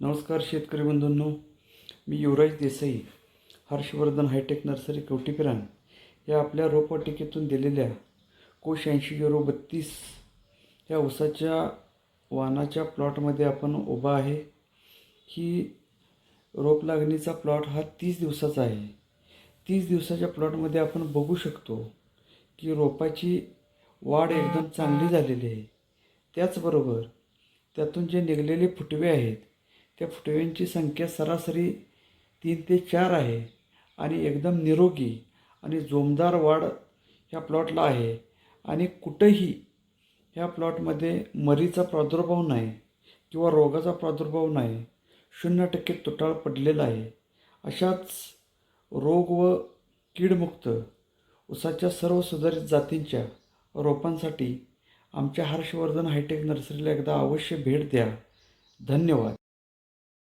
नमस्कार शेतकरी बंधूंनो मी Yuvraj Desai Harshvardhan hi tech nursery Kavathepiran या आपल्या रोपवाटिकेतून दिलेल्या कोश ऐंशी झिरो बत्तीस या ऊसाच्या वाहनाच्या प्लॉटमध्ये आपण उभा आहे. ही रोप लागणीचा प्लॉट हा तीस दिवसाचा आहे. तीस दिवसाच्या प्लॉटमध्ये आपण बघू शकतो की रोपाची वाढ एकदम चांगली झालेली आहे. त्याचबरोबर त्यातून जे निघलेले फुटवे आहेत त्या फुटव्यांची संख्या सरासरी तीन ते चार आहे आणि एकदम निरोगी आणि जोमदार वाढ ह्या प्लॉटला आहे. आणि कुठंही ह्या प्लॉटमध्ये मरीचा प्रादुर्भाव नाही किंवा रोगाचा प्रादुर्भाव नाही शून्य टक्के तुटाळ पडलेला आहे. अशाच रोग व कीडमुक्त उसाच्या सर्व सुधारित जातींच्या रोपांसाठी आमच्या हर्षवर्धन हायटेक नर्सरीला एकदा अवश्य भेट द्या. धन्यवाद.